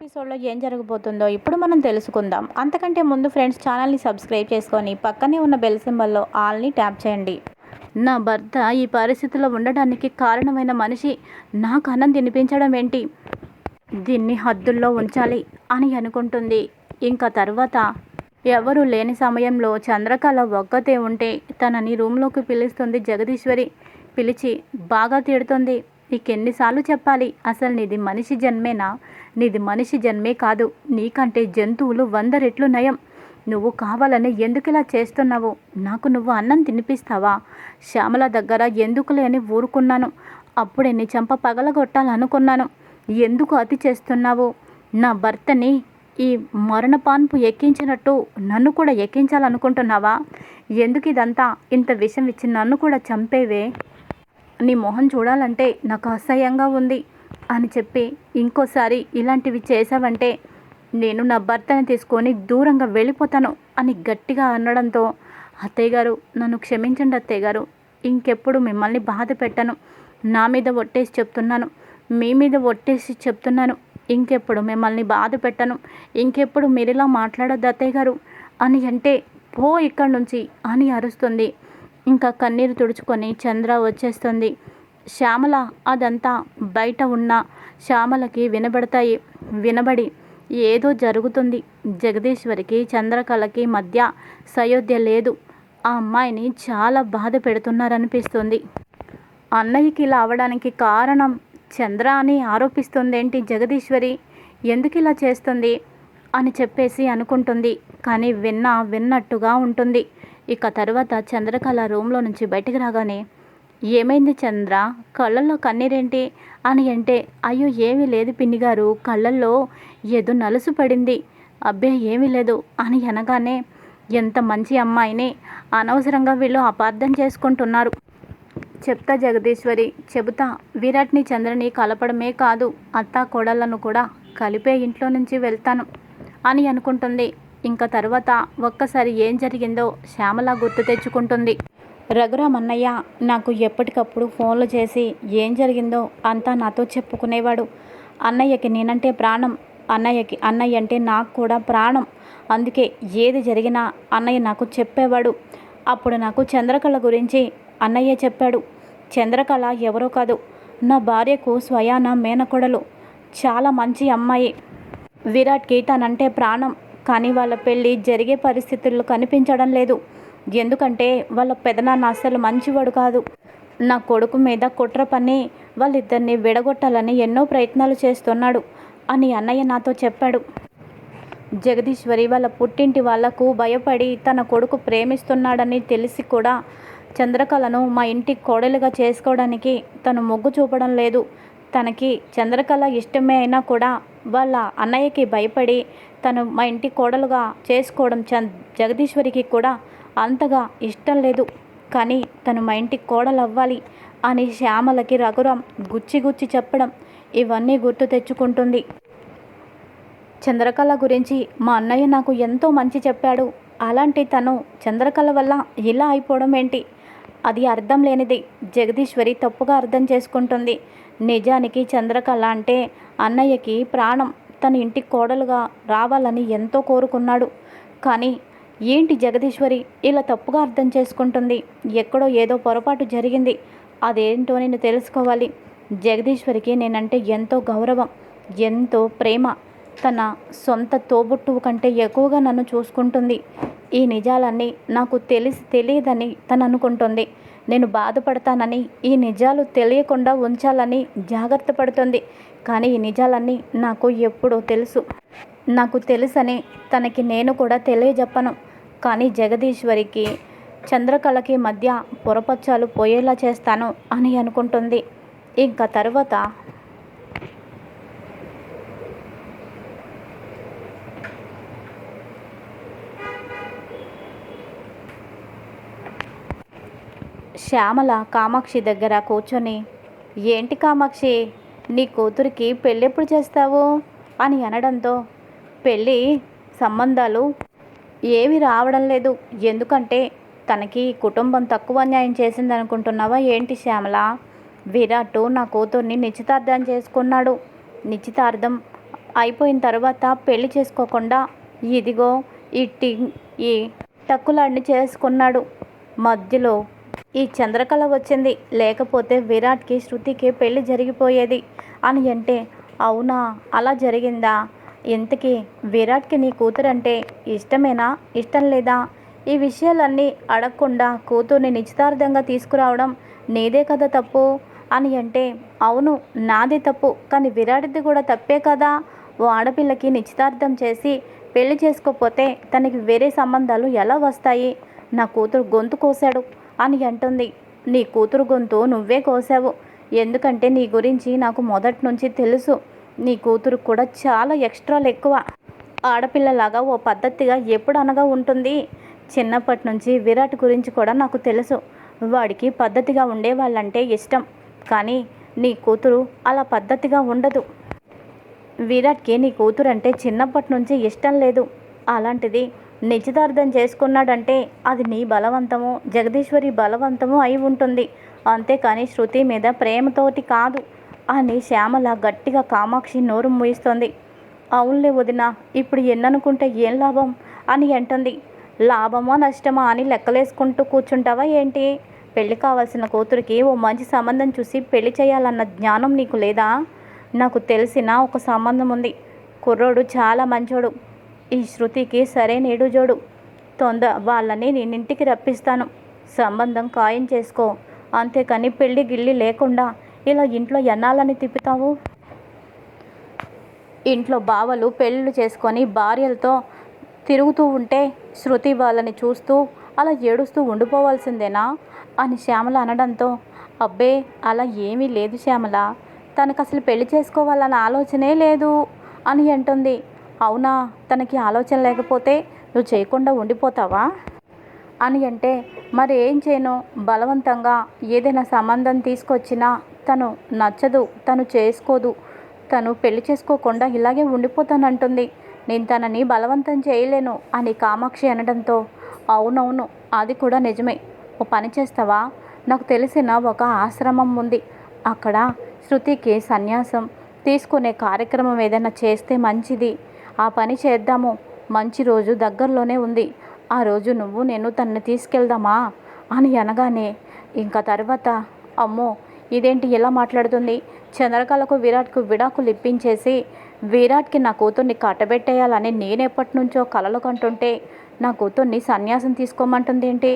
ఎపిసోడ్లో ఏం జరగబోతుందో ఇప్పుడు మనం తెలుసుకుందాం. అంతకంటే ముందు ఫ్రెండ్స్ ఛానల్ని సబ్స్క్రైబ్ చేసుకొని పక్కనే ఉన్న బెల్ సింబల్లో ఆల్ని ట్యాప్ చేయండి. నా భర్త ఈ పరిస్థితిలో ఉండడానికి కారణమైన మనిషి నాకు అన్నం తినిపించడం ఏంటి? దీన్ని హద్దుల్లో ఉంచాలి అని అనుకుంటుంది. ఇంకా తర్వాత ఎవరు లేని సమయంలో చంద్రకళ ఒక్కతే ఉంటే తనని రూమ్లోకి పిలుస్తుంది జగదీశ్వరి. పిలిచి బాగా తిడుతుంది. నీకెన్నిసార్లు చెప్పాలి? అసలు నీది మనిషి జన్మేనా? నీది మనిషి జన్మే కాదు. నీకంటే జంతువులు వంద రెట్లు నయం. నువ్వు కావాలని ఎందుకు ఇలా చేస్తున్నావు? నాకు నువ్వు అన్నం తినిపిస్తావా? శ్యామల దగ్గర ఎందుకులే అని ఊరుకున్నాను. అప్పుడే నీ చెంప పగలగొట్టాలనుకున్నాను. ఎందుకు అతి చేస్తున్నావు? నా భర్తని ఈ మరణపాన్పు ఎక్కించినట్టు నన్ను కూడా ఎక్కించాలనుకుంటున్నావా? ఎందుకు ఇదంతా ఇంత విషం ఇచ్చి నన్ను కూడా చంపేవే? నీ మొహం చూడాలంటే నాకు అసహ్యంగా ఉంది అని చెప్పి ఇంకోసారి ఇలాంటివి చేసావంటే నేను నా భర్తని తీసుకొని దూరంగా వెళ్ళిపోతాను అని గట్టిగా అనడంతో అత్తయ్య గారు నన్ను క్షమించండి అత్తయ్య గారు. ఇంకెప్పుడు మిమ్మల్ని బాధ పెట్టను. నా మీద ఒట్టేసి చెప్తున్నాను. మీ మీద ఒట్టేసి చెప్తున్నాను. ఇంకెప్పుడు మిమ్మల్ని బాధ పెట్టను. ఇంకెప్పుడు మీరిలా మాట్లాడొద్దు అత్తయ్య గారు అని అంటే పో ఇక్కడి నుంచి అని అరుస్తుంది. ఇంకా కన్నీరు తుడుచుకొని చంద్ర వచ్చేస్తుంది. శ్యామల అదంతా బయట ఉన్న శ్యామలకి వినబడతాయి. వినబడి ఏదో జరుగుతుంది. జగదీశ్వరికి చంద్రకళకి మధ్య సయోధ్య లేదు. ఆ అమ్మాయిని చాలా బాధ పెడుతున్నారనిపిస్తుంది. అన్నయ్యకి ఇలా అవడానికి కారణం చంద్ర అని ఆరోపిస్తుందేంటి జగదీశ్వరి? ఎందుకు ఇలా చేస్తుంది? అని చెప్పేసి అనుకుంటుంది. కానీ విన్న విన్నట్టుగా ఉంటుంది. ఇక తర్వాత చంద్రకళ రూమ్లో నుంచి బయటకు రాగానే ఏమైంది చంద్ర? కళ్ళల్లో కన్నీరేంటి? అని అంటే అయ్యో ఏమీ లేదు పిన్ని గారు కళ్ళల్లో ఏదో నలుసు పడింది. అబ్బే ఏమీ లేదు అని అనగానే ఎంత మంచి అమ్మాయిని. అనవసరంగా వీళ్ళు అపార్థం చేసుకుంటున్నారు. చెప్తా జగదీశ్వరి చెబుతా. విరాట్ని చంద్రని కలపడమే కాదు అత్త కోడళ్ళను కూడా కలిపే ఇంట్లో నుంచి వెళ్తాను అని అనుకుంటుంది. ఇంకా తర్వాత ఒక్కసారి ఏం జరిగిందో శ్యామల గుర్తు తెచ్చుకుంటుంది. రఘురామ్ అన్నయ్య నాకు ఎప్పటికప్పుడు ఫోన్లు చేసి ఏం జరిగిందో అంతా నాతో చెప్పుకునేవాడు. అన్నయ్యకి నేనంటే ప్రాణం అన్నయ్యకి అన్నయ్య అంటే నాకు కూడా ప్రాణం. అందుకే ఏది జరిగినా అన్నయ్య నాకు చెప్పేవాడు. అప్పుడు నాకు చంద్రకళ గురించి అన్నయ్య చెప్పాడు. చంద్రకళ ఎవరో కాదు నా భార్యకు స్వయాన మేనకొడలు. చాలా మంచి అమ్మాయి. విరాట్కి తనంటే ప్రాణం. కానీ వాళ్ళ పెళ్ళి జరిగే పరిస్థితుల్లో కనిపించడం లేదు. ఎందుకంటే వాళ్ళ పెదనాన్న అసలు మంచివాడు కాదు. నా కొడుకు మీద కుట్ర పని వాళ్ళిద్దరిని విడగొట్టాలని ఎన్నో ప్రయత్నాలు చేస్తున్నాడు అని అన్నయ్య నాతో చెప్పాడు. జగదీశ్వరి వాళ్ళ పుట్టింటి వాళ్ళకు భయపడి తన కొడుకు ప్రేమిస్తున్నాడని తెలిసి కూడా చంద్రకళను మా ఇంటి కోడలుగా చేసుకోవడానికి తను మొగ్గు చూపడం లేదు. తనకి చంద్రకళ ఇష్టమే అయినా కూడా వాళ్ళ అన్నయ్యకి భయపడి తను మా ఇంటి కోడలుగా చేసుకోవడం చంద్ జగదీశ్వరికి కూడా అంతగా ఇష్టం లేదు. కానీ తను మా ఇంటి కోడలు అవ్వాలి అని శ్యామలకి రఘురాం గుచ్చి గుచ్చి చెప్పడం ఇవన్నీ గుర్తు తెచ్చుకుంటుంది. చంద్రకళ గురించి మా అన్నయ్య నాకు ఎంతో మంచి చెప్పాడు. అలాంటి తను చంద్రకళ వల్ల ఇలా అయిపోవడం ఏంటి? అది అర్థం లేనిది జగదీశ్వరి తప్పుగా అర్థం చేసుకుంటుంది. నిజానికి చంద్రకళ అంటే అన్నయ్యకి ప్రాణం తన ఇంటి కోడలుగా రావాలని ఎంతో కోరుకున్నాడు. కానీ ఏంటి జగదీశ్వరి ఇలా తప్పుగా అర్థం చేసుకుంటుంది? ఎక్కడో ఏదో పొరపాటు జరిగింది. అదేంటో నేను తెలుసుకోవాలి. జగదీశ్వరికి నేనంటే ఎంతో గౌరవం ఎంతో ప్రేమ. తన సొంత తోబుట్టువు కంటే ఎక్కువగా నన్ను చూసుకుంటుంది. ఈ నిజాలన్నీ నాకు తెలిసి తెలియదని తను అనుకుంటుంది. నేను బాధపడతానని ఈ నిజాలు తెలియకుండా ఉంచాలని జాగ్రత్త పడుతుంది. కానీ ఈ నిజాలన్నీ నాకు ఎప్పుడో తెలుసు. నాకు తెలుసని తనకి నేను కూడా తెలియజెప్పను. కానీ జగదీశ్వరికి చంద్రకళకి మధ్య పొరపచ్చాలు పోయేలా చేస్తాను అని అనుకుంటుంది. ఇంకా తర్వాత శ్యామల కామాక్షి దగ్గర కూర్చొని ఏంటి కామాక్షి? నీ కూతురికి పెళ్ళెప్పుడు చేస్తావు? అని అనడంతో పెళ్ళి సంబంధాలు ఏవి రావడం లేదు. ఎందుకంటే తనకి కుటుంబం తక్కువ అన్యాయం చేసింది అనుకుంటున్నావా ఏంటి శ్యామల? విరాట్ నా కూతుర్ని నిశ్చితార్థం చేసుకున్నాడు. నిశ్చితార్థం అయిపోయిన తర్వాత పెళ్ళి చేసుకోకుండా ఇదిగో ఈ టి ఈ టక్కులాడిని చేసుకున్నాడు. మధ్యలో ఈ చంద్రకళ వచ్చింది. లేకపోతే విరాట్కి శృతికి పెళ్ళి జరిగిపోయేది అని అంటే అవునా? అలా జరిగిందా? ఇంతకీ విరాట్కి నీ కూతురంటే ఇష్టమేనా? ఇష్టం లేదా? ఈ విషయాలన్నీ అడగకుండా కూతుర్ని నిశ్చితార్థంగా తీసుకురావడం నీదే కదా తప్పు? అని అంటే అవును నాది తప్పు. కానీ విరాట్ది కూడా తప్పే కదా? ఓ ఆడపిల్లకి నిశ్చితార్థం చేసి పెళ్ళి చేసుకోకపోతే తనకి వేరే సంబంధాలు ఎలా వస్తాయి? నా కూతురు గొంతు కోశాడు. అని అంటుంది. నీ కూతురు గొంతు నువ్వే కోసావు. ఎందుకంటే నీ గురించి నాకు మొదటి నుంచి తెలుసు. నీ కూతురు కూడా చాలా ఎక్స్ట్రాలు ఎక్కువ ఆడపిల్లలాగా ఓ పద్ధతిగా ఎప్పుడు అనగా ఉంటుంది? చిన్నప్పటి నుంచి విరాట్ గురించి కూడా నాకు తెలుసు. వాడికి పద్ధతిగా ఉండే వాళ్ళంటే ఇష్టం. కానీ నీ కూతురు అలా పద్ధతిగా ఉండదు. విరాట్కి నీ కూతురు అంటే చిన్నప్పటి నుంచి ఇష్టం లేదు. అలాంటిది నిశ్చితార్థం చేసుకున్నాడంటే అది నీ బలవంతము జగదీశ్వరి బలవంతము అయి ఉంటుంది. అంతేకాని శృతి మీద ప్రేమతోటి కాదు. అని శ్యామల గట్టిగా కామాక్షి నోరు మూయిస్తోంది. అవునులే వదిన ఇప్పుడు ఎన్ననుకుంటే ఏం లాభం? అని అంటుంది. లాభమా నష్టమా అని లెక్కలేసుకుంటూ కూర్చుంటావా ఏంటి? పెళ్ళి కావాల్సిన కూతురికి ఓ మంచి సంబంధం చూసి పెళ్ళి చేయాలన్న జ్ఞానం నీకు లేదా? నాకు తెలిసిన ఒక సంబంధం ఉంది. కుర్రోడు చాలా మంచోడు. ఈ శృతికి సరైన జోడు. తొంద వాళ్ళని నేనింటికి రప్పిస్తాను. సంబంధం ఖాయం చేసుకో. అంతేకాని పెళ్ళి గిల్లి లేకుండా ఇలా ఇంట్లో ఎన్నాలని తిప్పుతావు? ఇంట్లో బావలు పెళ్ళిళ్ళు చేసుకొని భార్యలతో తిరుగుతూ ఉంటే శృతి వాళ్ళని చూస్తూ అలా ఏడుస్తూ ఉండిపోవాల్సిందేనా? అని శ్యామల అనడంతో అబ్బే అలా ఏమీ లేదు శ్యామల. తనకు అసలు పెళ్ళి చేసుకోవాలన్న ఆలోచనే లేదు అని అంటుంది. అవునా? తనకి ఆలోచన లేకపోతే నువ్వు చేయకుండా ఉండిపోతావా? అని అంటే మరి ఏం చేయను? బలవంతంగా ఏదైనా సంబంధం తీసుకొచ్చినా తను నచ్చదు తను చేసుకోదు. తను పెళ్ళి చేసుకోకుండా ఇలాగే ఉండిపోతానంటుంది. నేను తనని బలవంతం చేయలేను అని కామాక్షి అనడంతో అవునవును అది కూడా నిజమే. ఓ పని చేస్తావా? నాకు తెలిసిన ఒక ఆశ్రమం ఉంది. అక్కడ శృతికి సన్యాసం. తీసుకునే కార్యక్రమం ఏదైనా చేస్తే మంచిది. ఆ పని చేద్దాము. మంచి రోజు దగ్గరలోనే ఉంది. ఆ రోజు నువ్వు నేను తనని తీసుకెళ్దామా? అని అనగానే ఇంకా తర్వాత అమ్మో ఇదేంటి ఎలా మాట్లాడుతుంది? చంద్రకళకు విరాట్కు విడాకులు ఇప్పించేసి విరాట్కి నా కూతుర్ని కట్టబెట్టేయాలని నేను ఎప్పటి నుంచో కలలు కంటుంటే నా కూతుర్ని సన్యాసం తీసుకోమంటుంది ఏంటి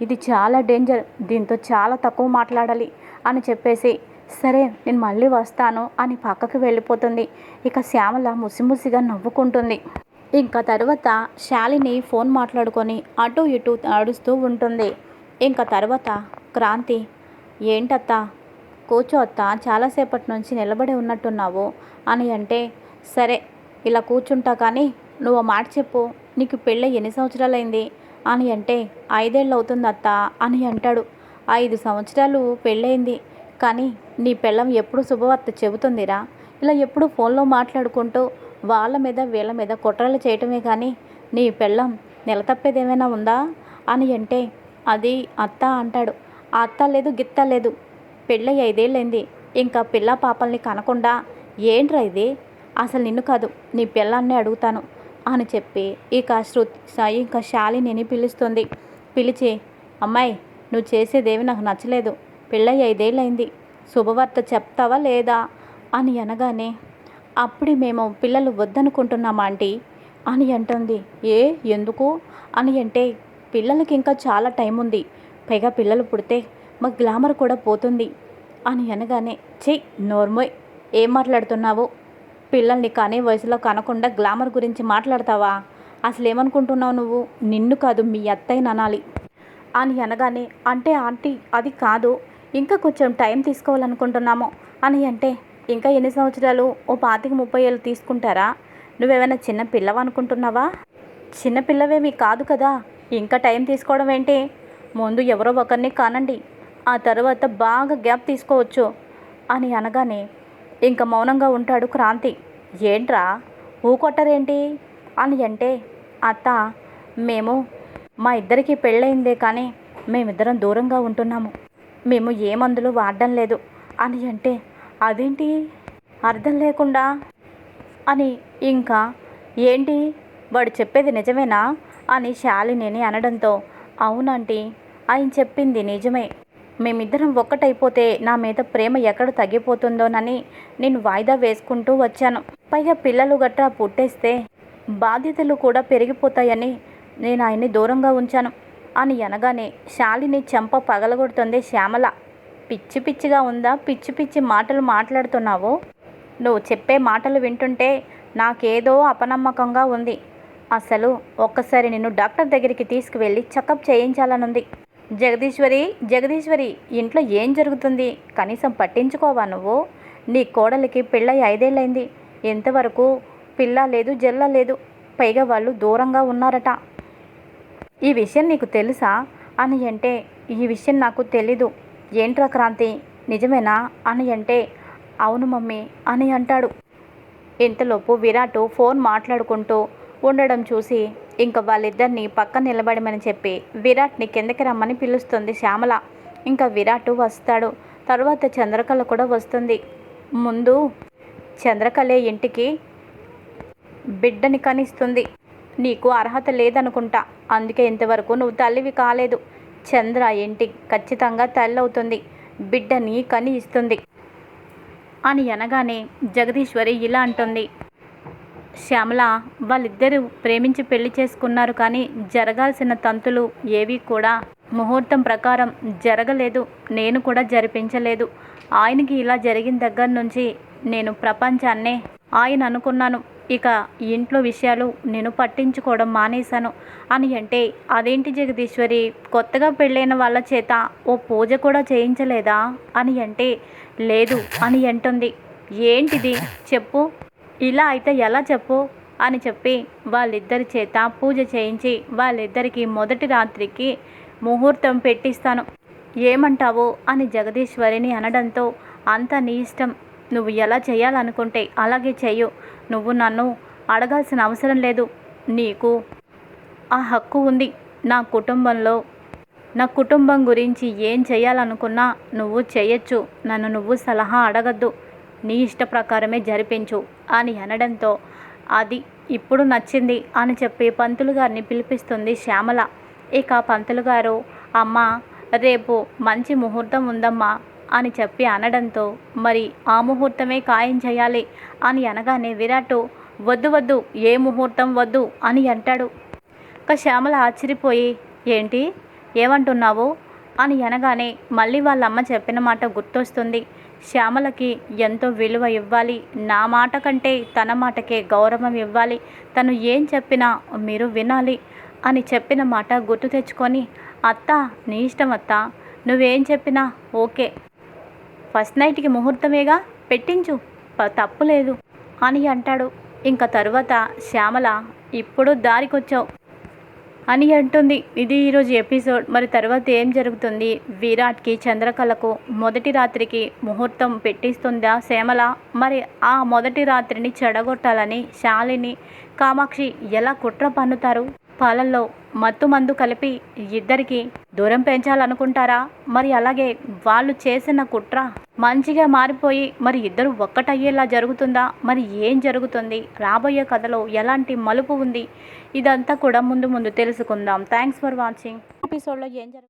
ఇది చాలా డేంజర్. దీంతో చాలా తక్కువ మాట్లాడాలి అని చెప్పేసి సరే నేను మళ్ళీ వస్తాను అని పక్కకు వెళ్ళిపోతుంది. ఇక శ్యామల ముసిముసిగా నవ్వుకుంటుంది. ఇంకా తర్వాత శాలిని ఫోన్ మాట్లాడుకొని అటు ఇటు నడుస్తూ ఉంటుంది. ఇంకా తర్వాత క్రాంతి ఏంటత్తా? కూర్చో అత్త చాలాసేపటి నుంచి నిలబడి ఉన్నట్టున్నావు అని అంటే సరే ఇలా కూర్చుంటా కానీ నువ్వు మాట చెప్పు నీకు పెళ్ళి ఎన్ని సంవత్సరాలైంది? అని అంటే ఐదేళ్ళు అవుతుంది అత్త అని అంటాడు. ఐదు సంవత్సరాలు పెళ్ళయింది కానీ నీ పెళ్ళం ఎప్పుడు శుభవార్త చెబుతుందిరా? ఇలా ఎప్పుడు ఫోన్లో మాట్లాడుకుంటూ వాళ్ళ మీద వీళ్ళ మీద కుట్రలు చేయటమే కానీ నీ పెళ్ళం నిలతప్పేదేమైనా ఉందా? అని అంటే అది అత్త అంటాడు. అత్త లేదు గిత్త లేదు. పెళ్ళి ఐదేళ్ళైంది. ఇంకా పిల్ల పాపల్ని కనకుండా ఏంట్రా ఇది? అసలు నిన్ను కాదు నీ పిల్లాన్ని అడుగుతాను అని చెప్పి ఇక శృతి ఇంకా శాలిని పిలుస్తుంది. పిలిచి అమ్మాయి నువ్వు చేసేదేవి నాకు నచ్చలేదు. పెళ్ళై ఐదేళ్ళైంది శుభవార్త చెప్తావా లేదా? అని అనగానే అప్పుడే మేము పిల్లలు వద్దనుకుంటున్నాం ఆంటీ? అని అంటుంది. ఏ ఎందుకు? అని అంటే పిల్లలకి ఇంకా చాలా టైం ఉంది పైగా పిల్లలు పుడితే మా గ్లామర్ కూడా పోతుంది. అని అనగానే చెయ్ నోర్మోయ్ ఏం మాట్లాడుతున్నావు? పిల్లల్ని కానీ వయసులో కనకుండా గ్లామర్ గురించి మాట్లాడతావా? అసలు ఏమనుకుంటున్నావు నువ్వు? నిన్ను కాదు మీ అత్తయ్య అనాలి. అని అనగానే అంటే ఆంటీ అది కాదు. ఇంకా కొంచెం టైం తీసుకోవాలనుకుంటున్నాము. అని అంటే ఇంకా ఎన్ని సంవత్సరాలు ఓ పాతిక ముప్పై ఏళ్ళు తీసుకుంటారా? నువ్వేమైనా చిన్న పిల్లవనుకుంటున్నావా చిన్న పిల్లవేమీ కాదు కదా. ఇంకా టైం తీసుకోవడం ఏంటి? ముందు ఎవరో ఒకరిని కానండి. ఆ తర్వాత బాగా గ్యాప్ తీసుకోవచ్చు. అని అనగానే ఇంకా మౌనంగా ఉంటాడు క్రాంతి. ఏంట్రా? ఊకొట్టరేంటి అని అంటే అత్త మేము మా ఇద్దరికి పెళ్ళయిందే కానీ మేమిద్దరం దూరంగా ఉంటున్నాము. మేము ఏ మందులు వాడడం లేదు. అని అంటే అదేంటి? అర్థం లేకుండా? అని ఇంకా ఏంటి? వాడు చెప్పేది నిజమేనా? అని శాలినిని అనడంతో అవునంటీ ఆయన చెప్పింది నిజమే. మేమిద్దరం ఒక్కటైపోతే నా మీద ప్రేమ ఎక్కడ తగ్గిపోతుందోనని నేను వాయిదా వేసుకుంటూ వచ్చాను. పైగా పిల్లలు గట్రా పుట్టేస్తే బాధ్యతలు కూడా పెరిగిపోతాయని నేను ఆయన్ని దూరంగా ఉంచాను. అని అనగానే శాలిని చెంప పగలగొడుతుంది. శ్యామల పిచ్చి పిచ్చిగా ఉందా? పిచ్చి పిచ్చి మాటలు మాట్లాడుతున్నావు? నువ్వు చెప్పే మాటలు వింటుంటే నాకేదో అపనమ్మకంగా ఉంది. అసలు ఒక్కసారి నిన్ను డాక్టర్ దగ్గరికి తీసుకువెళ్ళి చెకప్ చేయించాలనుంది. జగదీశ్వరి జగదీశ్వరి ఇంట్లో ఏం జరుగుతుంది? కనీసం పట్టించుకోవా నువ్వు? నీ కోడలికి పిల్ల ఐదేళ్ళైంది. ఎంతవరకు పిల్ల లేదు జల్ల లేదు. పైగా వాళ్ళు దూరంగా ఉన్నారట. ఈ విషయం నీకు తెలుసా? అని అంటే ఈ విషయం నాకు తెలీదు. ఏంట్రా క్రాంతి? నిజమేనా? అని అంటే అవును మమ్మీ అని అంటాడు. ఇంతలోపు విరాట్ ఫోన్ మాట్లాడుకుంటూ ఉండడం చూసి ఇంకా వాళ్ళిద్దరిని పక్కన నిలబడమని చెప్పి విరాట్ని కిందకి రమ్మని పిలుస్తుంది శ్యామల. ఇంకా విరాట్ వస్తాడు. తర్వాత చంద్రకళ కూడా వస్తుంది. ముందు చంద్రకళే ఇంటికి బిడ్డని కనిస్తుంది. నీకు అర్హత లేదనుకుంటా. అందుకే ఇంతవరకు నువ్వు తల్లివి కాలేదు. చంద్ర ఏంటి? ఖచ్చితంగా తల్లి అవుతుంది బిడ్డని కని ఇస్తుంది. అని అనగానే జగదీశ్వరి ఇలా అంటుంది. శ్యామల వాళ్ళిద్దరూ ప్రేమించి పెళ్ళి చేసుకున్నారు కానీ జరగాల్సిన తంతులు ఏవి కూడా ముహూర్తం ప్రకారం జరగలేదు. నేను కూడా జరిపించలేదు. ఆయనకి ఇలా జరిగిన దగ్గర నుంచి నేను ప్రపంచాన్నే ఆయన అనుకున్నాను. ఇక ఇంట్లో విషయాలు నేను పట్టించుకోవడం మానేశాను. అని అంటే అదేంటి జగదీశ్వరి? కొత్తగా పెళ్ళైన వాళ్ళ చేత ఓ పూజ కూడా చేయించలేదా? అని అంటే లేదు అని అంటుంది. ఏంటిది? చెప్పు. ఇలా అయితే ఎలా చెప్పు? అని చెప్పి వాళ్ళిద్దరి చేత పూజ చేయించి వాళ్ళిద్దరికి మొదటి రాత్రికి ముహూర్తం పెట్టిస్తాను. ఏమంటావు? అని జగదీశ్వరిని అనడంతో అంత నీ ఇష్టం. నువ్వు ఎలా చేయాలనుకుంటే అలాగే చెయ్యు. నువ్వు నన్ను అడగాల్సిన అవసరం లేదు. నీకు ఆ హక్కు ఉంది. నా కుటుంబంలో నా కుటుంబం గురించి ఏం చేయాలనుకున్నా నువ్వు చేయొచ్చు. నన్ను నువ్వు సలహా అడగద్దు. నీ ఇష్ట ప్రకారమే జరిపించు అని అనడంతో అది ఇప్పుడు నచ్చింది అని చెప్పి పంతులు గారిని పిలిపిస్తుంది శ్యామల. ఇక పంతులు గారు అమ్మ రేపు మంచి ముహూర్తం ఉందమ్మా. అని చెప్పి అనడంతో మరి ఆ ముహూర్తమే ఖాయం చేయాలి అని అనగానే విరాట్ వద్దు వద్దు ఏ ముహూర్తం వద్దు అని అంటాడు. ఇక శ్యామల ఆశ్చర్యపోయి ఏంటి? ఏమంటున్నావు? అని అనగానే మళ్ళీ వాళ్ళ అమ్మ చెప్పిన మాట గుర్తొస్తుంది. శ్యామలకి ఎంతో విలువ ఇవ్వాలి. నా మాట కంటే తన మాటకే గౌరవం ఇవ్వాలి. తను ఏం చెప్పినా మీరు వినాలి అని చెప్పిన మాట గుర్తు తెచ్చుకొని అత్త నీ ఇష్టం అత్త. నువ్వేం చెప్పినా ఓకే. ఫస్ట్ నైట్కి ముహూర్తమేగా? పెట్టించు. తప్పులేదు తప్పు లేదు. అని అంటాడు. ఇంకా తరువాత శ్యామల ఇప్పుడు దారికొచ్చావు. అని అంటుంది. ఇది ఈరోజు ఎపిసోడ్. మరి తర్వాత ఏం జరుగుతుంది? విరాట్కి చంద్రకళకు మొదటి రాత్రికి ముహూర్తం పెట్టిస్తుందా శ్యామల? మరి ఆ మొదటి రాత్రిని చెడగొట్టాలని శాలిని కామాక్షి ఎలా కుట్ర పన్నుతారు? పాలల్లో మత్తు మందు కలిపి ఇద్దరికి దూరం పెంచాలనుకుంటారా? మరి అలాగే వాళ్ళు చేసిన కుట్ర మంచిగా మారిపోయి మరి ఇద్దరు ఒక్కటయ్యేలా జరుగుతుందా? మరి ఏం జరుగుతుంది? రాబోయే కథలో ఎలాంటి మలుపు ఉంది? ఇదంతా కూడా ముందు ముందు తెలుసుకుందాం. థ్యాంక్స్ ఫర్ వాచింగ్ ఎపిసోడ్లో ఏం జరుగుతుంది